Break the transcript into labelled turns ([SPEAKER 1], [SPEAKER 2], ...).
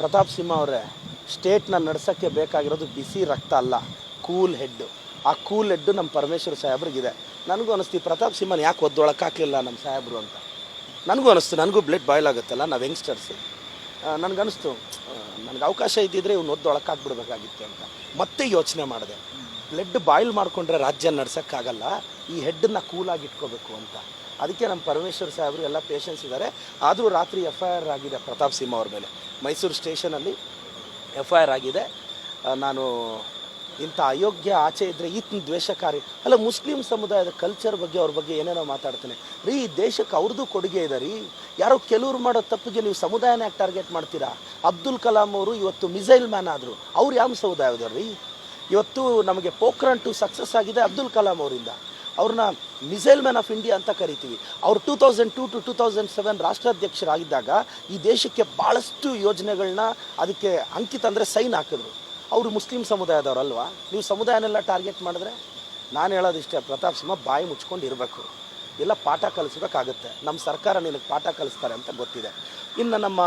[SPEAKER 1] ಪ್ರತಾಪ್ ಸಿಂಹ ಅವರೇ ಸ್ಟೇಟ್ನ ನಡೆಸೋಕ್ಕೆ ಬೇಕಾಗಿರೋದು ಬಿಸಿ ರಕ್ತ ಅಲ್ಲ ಕೂಲ್ ಹೆಡ್ಡು ಆ ಕೂಲ್ ಹೆಡ್ಡು ನಮ್ಮ ಪರಮೇಶ್ವರ ಸಾಹೇಬ್ರಿಗಿದೆ. ನನಗೂ ಅನಿಸ್ತು ಪ್ರತಾಪ್ ಸಿಂಹನ ಯಾಕೆ ಒದ್ದೊಳಕ್ಕೆ ಹಾಕಲಿಲ್ಲ ನಮ್ಮ ಸಾಹೇಬರು ಅಂತ? ನನಗೂ ಅನಿಸ್ತು, ನನಗೂ ಬ್ಲಡ್ ಬಾಯ್ಲ್ ಆಗುತ್ತಲ್ಲ, ನಾವು ಯಂಗ್ಸ್ಟರ್ಸ್ ನನಗನ್ನಿಸ್ತು ನನಗೆ ಅವಕಾಶ ಇದ್ದಿದ್ರೆ ಇವ್ನು ಒದ್ದೊಳಕ್ಕೆ ಹಾಕ್ಬಿಡ್ಬೇಕಾಗಿತ್ತು ಅಂತ. ಮತ್ತೆ ಯೋಚನೆ ಮಾಡಿದೆ. ಬ್ಲಡ್ ಬಾಯ್ಲ್ ಮಾಡಿಕೊಂಡ್ರೆ ರಾಜ್ಯ ನಡ್ಸೋಕ್ಕಾಗಲ್ಲ, ಈ ಹೆಡ್ಡನ್ನು ಕೂಲಾಗಿ ಇಟ್ಕೋಬೇಕು ಅಂತ. ಅದಕ್ಕೆ ನಮ್ಮ ಪರಮೇಶ್ವರ್ ಸಾಹೇಬರು ಎಲ್ಲ ಪೇಷನ್ಸ್ ಇದ್ದಾರೆ. ಆದರೂ ರಾತ್ರಿ ಎಫ್ ಐ ಆರ್ ಆಗಿದೆ ಪ್ರತಾಪ್ ಸಿಂಹ ಅವ್ರ ಮೇಲೆ. ಮೈಸೂರು ಸ್ಟೇಷನಲ್ಲಿ ಎಫ್ ಐ ಆರ್ ಆಗಿದೆ. ನಾನು ಇಂಥ ಅಯೋಗ್ಯ ಆಚೆ ಇದ್ದರೆ ಈತನ ದ್ವೇಷಕಾರಿ ಅಲ್ಲ, ಮುಸ್ಲಿಂ ಸಮುದಾಯದ ಕಲ್ಚರ್ ಬಗ್ಗೆ ಅವ್ರ ಬಗ್ಗೆ ಏನೇನೋ ಮಾತಾಡ್ತಾನೆ. ರೀ, ಈ ದೇಶಕ್ಕೆ ಅವ್ರದ್ದು ಕೊಡುಗೆ ಇದೆ ರೀ. ಯಾರೋ ಕೆಲವ್ರು ಮಾಡೋ ತಪ್ಪಿಗೆ ನೀವು ಸಮುದಾಯನ ಯಾಕೆ ಟಾರ್ಗೆಟ್ ಮಾಡ್ತೀರಾ? ಅಬ್ದುಲ್ ಕಲಾಂ ಅವರು ಇವತ್ತು ಮಿಸೈಲ್ ಮ್ಯಾನ್ ಆದರು. ಅವ್ರು ಯಾವ ಸಮುದಾಯದವ್ರು ರೀ? ಇವತ್ತು ನಮಗೆ ಪೋಖ್ರಾನ್ ಟು ಸಕ್ಸಸ್ ಆಗಿದೆ ಅಬ್ದುಲ್ ಕಲಾಂ ಅವರಿಂದ. ಅವ್ರನ್ನ ಮಿಸೈಲ್ ಮ್ಯಾನ್ ಆಫ್ ಇಂಡಿಯಾ ಅಂತ ಕರಿತೀವಿ. ಅವ್ರು two thousand two two two thousand seven ರಾಷ್ಟ್ರಾಧ್ಯಕ್ಷರಾಗಿದ್ದಾಗ ಈ ದೇಶಕ್ಕೆ ಭಾಳಷ್ಟು ಯೋಜನೆಗಳನ್ನ ಅದಕ್ಕೆ ಅಂಕಿತ ಅಂದರೆ ಸೈನ್ ಹಾಕಿದ್ರು. ಅವರು ಮುಸ್ಲಿಂ ಸಮುದಾಯದವರಲ್ವಾ ನೀವು ಸಮುದಾಯನೆಲ್ಲ ಟಾರ್ಗೆಟ್ ಮಾಡಿದ್ರೆ ನಾನು ಹೇಳೋದಿಷ್ಟೇ, ಪ್ರತಾಪ್ ಸಿಂಹ ಬಾಯಿ ಮುಚ್ಕೊಂಡು ಇರಬೇಕು. ಎಲ್ಲ ಪಾಠ ಕಲಿಸ್ಬೇಕಾಗುತ್ತೆ ನಮ್ಮ ಸರ್ಕಾರ ನಿನಗೆ ಪಾಠ ಕಲಿಸ್ತಾರೆ ಅಂತ ಗೊತ್ತಿದೆ. ಇನ್ನು ನಮ್ಮ